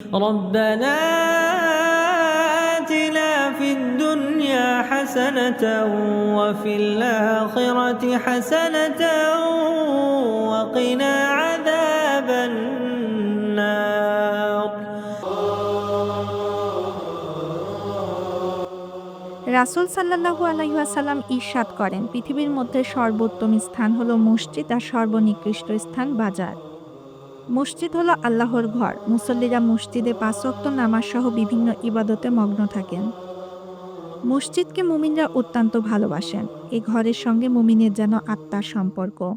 ربنا آتنا في الدنيا حسنة وفي الآخرة حسنة وقنا عذاب النار রাসূল সাল্লাল্লাহু আলাইহি ওয়াসাল্লাম ইরশাদ করেন পৃথিবীর মধ্যে সর্বোত্তম স্থান হলো মসজিদ আর সর্বনিকৃষ্ট স্থান বাজার মসজিদ হলো আল্লাহর ঘর। মুসল্লিরা মসজিদে পাঁচ ওয়াক্ত নামাজ সহ বিভিন্ন ইবাদতে মগ্ন থাকেন। মসজিদকে মুমিনরা অত্যন্ত ভালোবাসেন। এই ঘরের সঙ্গে মুমিনের যেন আত্মার সম্পর্ক।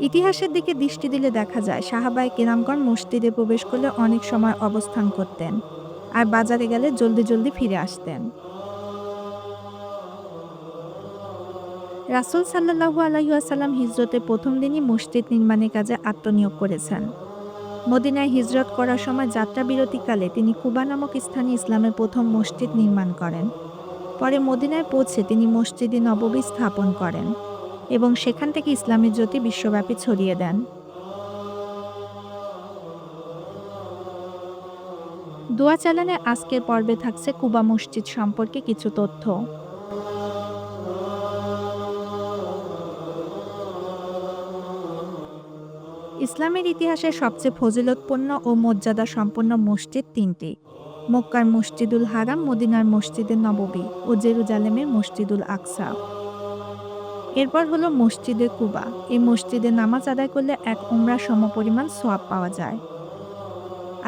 ইতিহাসের দিকে দৃষ্টি দিলে দেখা যায়, সাহাবায় কেরামগণ মসজিদে প্রবেশ করলে অনেক সময় অবস্থান করতেন। আর বাজারে গেলে জলদি জলদি ফিরে আসতেন। রাসূল সাল্লাল্লাহু আলাইহি ওয়াসাল্লাম হিজরতের প্রথম দিনই মসজিদ নির্মাণের কাজে আত্মনিয়োগ করেছেন। মদিনায় হিজরত করার সময় যাত্রা বিরতিকালে তিনি কুবা নামক স্থানে ইসলামের প্রথম মসজিদ নির্মাণ করেন। পরে মদিনায় পৌঁছে তিনি মসজিদে নববী স্থাপন করেন এবং সেখান থেকে ইসলামের জ্যোতি বিশ্বব্যাপী ছড়িয়ে দেন। দোয়া চালানে আজকের পর্বে থাকছে কুবা মসজিদ সম্পর্কে কিছু তথ্য। ইসলামের ইতিহাসে সবচেয়ে ফজিলতপূর্ণ ও মর্যাদা সম্পন্ন মসজিদ তিনটি। মক্কার মসজিদুল হারাম, মদিনার মসজিদে নববী ও জেরুজালেমের মসজিদুল আকসা। এরপর হলো মসজিদে কুবা। এই মসজিদে নামাজ আদায় করলে এক উমরা সমপরিমাণ সোয়াব পাওয়া যায়।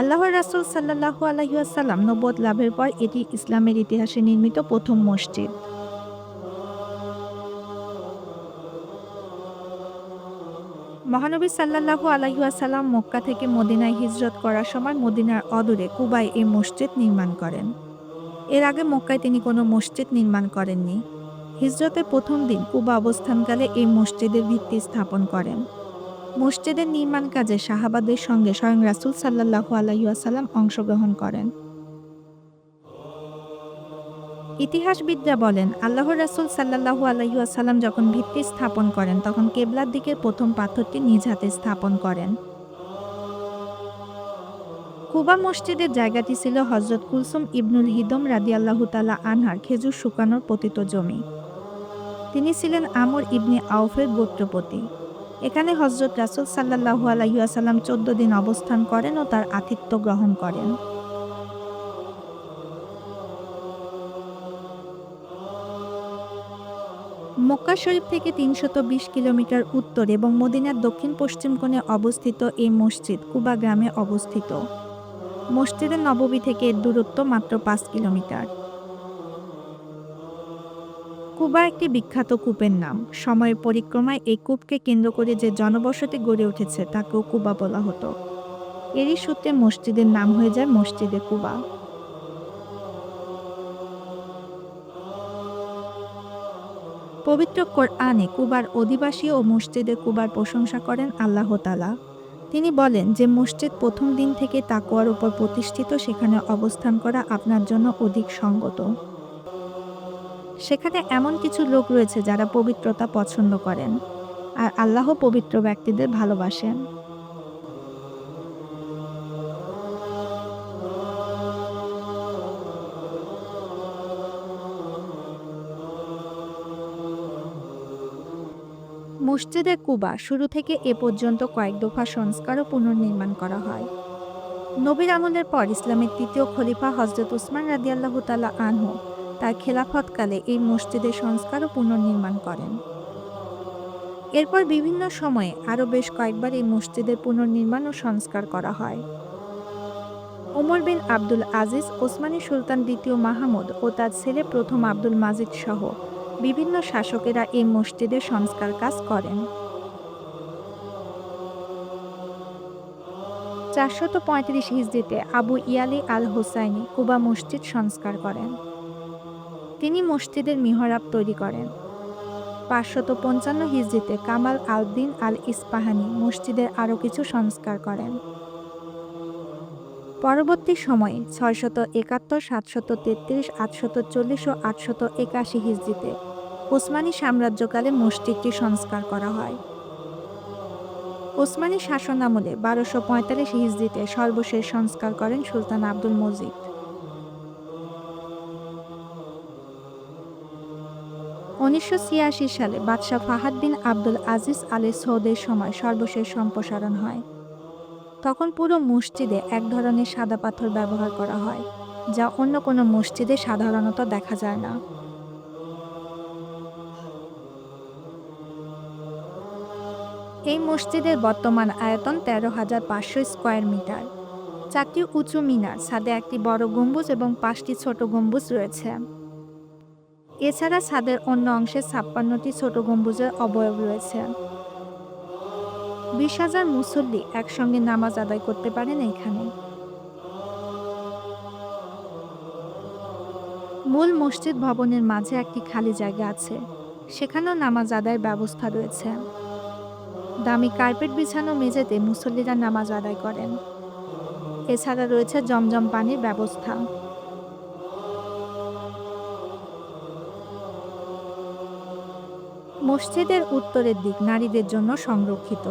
আল্লাহর রাসূল সাল্লাল্লাহু আলাইহি ওয়াসাল্লাম নবুয়ত লাভের পর এটি ইসলামের ইতিহাসে নির্মিত প্রথম মসজিদ। মহানবী সাল্লাল্লাহু আলাইহি ওয়াসাল্লাম মক্কা থেকে মদিনায় হিজরত করার সময় মদিনার অদূরে কুবায় এই মসজিদ নির্মাণ করেন। এর আগে মক্কায় তিনি কোনো মসজিদ নির্মাণ করেননি। হিজরতের প্রথম দিন কুবা অবস্থানকালে এই মসজিদের ভিত্তি স্থাপন করেন। মসজিদের নির্মাণ কাজে শাহাবাদের সঙ্গে স্বয়ং রাসূল সাল্লাল্লাহু আলাইহি ওয়াসাল্লাম অংশগ্রহণ করেন। ইতিহাসবিদরা বলেন, আল্লাহর রাসুল সাল্লাল্লাহু আলাইহি ওয়াসাল্লাম যখন ভিত্তি স্থাপন করেন, তখন কেবলার দিকের প্রথম পাথরটি নিজ হাতে স্থাপন করেন। কুবা মসজিদের জায়গাটি ছিল হজরত কুলসুম ইবনুল হিদম রাদিয়াল্লাহু তাআলা আনহার খেজুর শুকানোর পতিত জমি। তিনি ছিলেন আমর ইবনে আউফের গোত্রপতি। এখানে হজরত রাসূল সাল্লাল্লাহু আলাইহি ওয়াসাল্লাম চোদ্দ দিন অবস্থান করেন ও তার আতিথ্য গ্রহণ করেন। মক্কা শরীফ থেকে তিনশত বিশ কিলোমিটার উত্তর এবং মদিনার দক্ষিণ পশ্চিম কোণে অবস্থিত এই মসজিদ কুবা গ্রামে অবস্থিত। মসজিদের নববী থেকে এর দূরত্ব মাত্র পাঁচ কিলোমিটার। কুবা একটি বিখ্যাত কূপের নাম। সময়ের পরিক্রমায় এই কূপকে কেন্দ্র করে যে জনবসতি গড়ে উঠেছে তাকেও কুবা বলা হতো। এরই সূত্রে মসজিদের নাম হয়ে যায় মসজিদে কুবা। পবিত্র কোরআনে কুবার অধিবাসী ও মসজিদে কুবার প্রশংসা করেন আল্লাহ তালা তিনি বলেন যে, মসজিদ প্রথম দিন থেকে তাকোয়ার উপর প্রতিষ্ঠিত, সেখানে অবস্থান করা আপনার জন্য অধিক সঙ্গত। সেখানে এমন কিছু লোক রয়েছে যারা পবিত্রতা পছন্দ করেন আর আল্লাহ পবিত্র ব্যক্তিদের ভালোবাসেন। মসজিদে কুবা শুরু থেকে এ পর্যন্ত কয়েক দফা সংস্কার ও পুনর্নির্মাণ করা হয়। নবীর আমলের পর ইসলামের তৃতীয় খলিফা হজরত উসমান রাদিয়াল্লাহু তাআলা আনহু তার খেলাফতকালে এই মসজিদের সংস্কার ও পুনর্নির্মাণ করেন। এরপর বিভিন্ন সময়ে আরও বেশ কয়েকবার এই মসজিদের পুনর্নির্মাণ ও সংস্কার করা হয়। ওমর বিন আব্দুল আজিজ, ওসমানী সুলতান দ্বিতীয় মাহমুদ ও তার ছেলে প্রথম আব্দুল মাজিদ সহ বিভিন্ন শাসকেরা এই মসজিদের সংস্কার কাজ করেন। চারশত পঁয়ত্রিশ হিজড়িতে আবু ইয়ালি আল হোসাইনি কুবা মসজিদ সংস্কার করেন। তিনি মসজিদের মিহরাব তৈরি করেন। পাঁচশত পঞ্চান্ন হিজড়িতে কামাল আল দিন আল ইস্পাহানি মসজিদের আরও কিছু সংস্কার করেন। পরবর্তী সময়ে ছয়শত একাত্তর, সাতশত তেত্রিশ, আটশত চল্লিশ ও আটশত একাশি হিজড়িতে ওসমানী সাম্রাজ্যকালে মসজিদটি সংস্কার করা হয়। ওসমানী শাসন আমলে বারোশো পঁয়তাল্লিশ হিজড়িতে সর্বশেষ সংস্কার করেন সুলতান আব্দুল মজিদ। উনিশশো ছিয়াশি সালে বাদশাহ ফাহাদ বিন আব্দুল আজিজ আলী সৌদের সময় সর্বশেষ সম্প্রসারণ হয়। তখন পুরো মসজিদে এক ধরনের সাদা পাথর ব্যবহার করা হয়, যা অন্য কোনো মসজিদে সাধারণত দেখা যায় না। এই মসজিদের বর্তমান আয়তন তেরো হাজার পাঁচশো স্কোয়ার মিটার। চারটি উঁচু মিনার, ছাদে একটি বড় গম্বুজ এবং পাঁচটি ছোট গম্বুজ রয়েছে। এছাড়া ছাদের অন্য অংশে ছাপ্পান্নটি ছোট গম্বুজের অবয়ব রয়েছে। বিশ হাজার মুসল্লি একসঙ্গে নামাজ আদায় করতে পারেন এখানে। মূল মসজিদ ভবনের মাঝে একটি খালি জায়গা আছে। সেখানেও নামাজ আদায়ের ব্যবস্থা রয়েছে। দামি কার্পেট বিছানো মেঝেতে মুসল্লিরা নামাজ আদায় করেন। এছাড়া রয়েছে জমজম পানির ব্যবস্থা। মসজিদের উত্তরের দিক নারীদের জন্য সংরক্ষিত।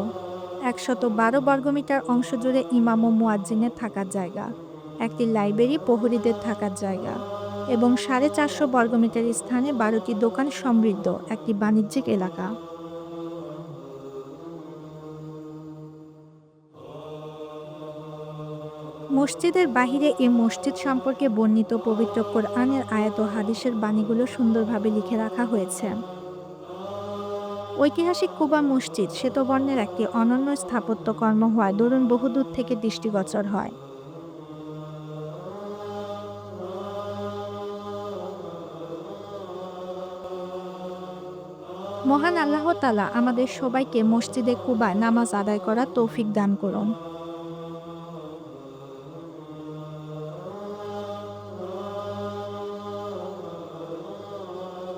একশত বারো বর্গমিটার অংশ জুড়ে ইমাম ও মুয়াজ্জিনের থাকার জায়গা। একটি লাইব্রেরি প্রহরীদের থাকার জায়গা এবং সাড়ে চারশো বর্গমিটার স্থানে বারোটি দোকান সমৃদ্ধ, একটি বাণিজ্যিক এলাকা। মসজিদের বাহিরে এই মসজিদ সম্পর্কে বর্ণিত পবিত্র কোরআনের আয়াত ও হাদিসের বাণীগুলো সুন্দরভাবে লিখে রাখা হয়েছে। ঐতিহাসিক কুবা মসজিদ শ্বেতবর্ণের একটি অনন্য স্থাপত্যকর্ম হওয়ায় দরুন বহুদূর থেকে দৃষ্টিগোচর হয়। মহান আল্লাহ তালা আমাদের সবাইকে মসজিদে কুবায় নামাজ আদায় করার তৌফিক দান করুন।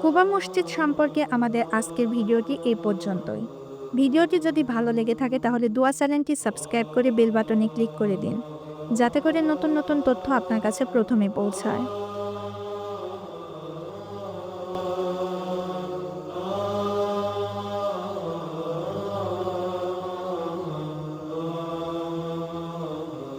কুবা মসজিদ সম্পর্কে আমাদের আজকের ভিডিওটি এই পর্যন্তই। ভিডিওটি যদি ভালো লেগে থাকে তাহলে দোয়া চ্যানেলটি সাবস্ক্রাইব করে বেল বাটনে ক্লিক করে দিন, যাতে করে নতুন নতুন তথ্য আপনার কাছে প্রথমে পৌঁছায়।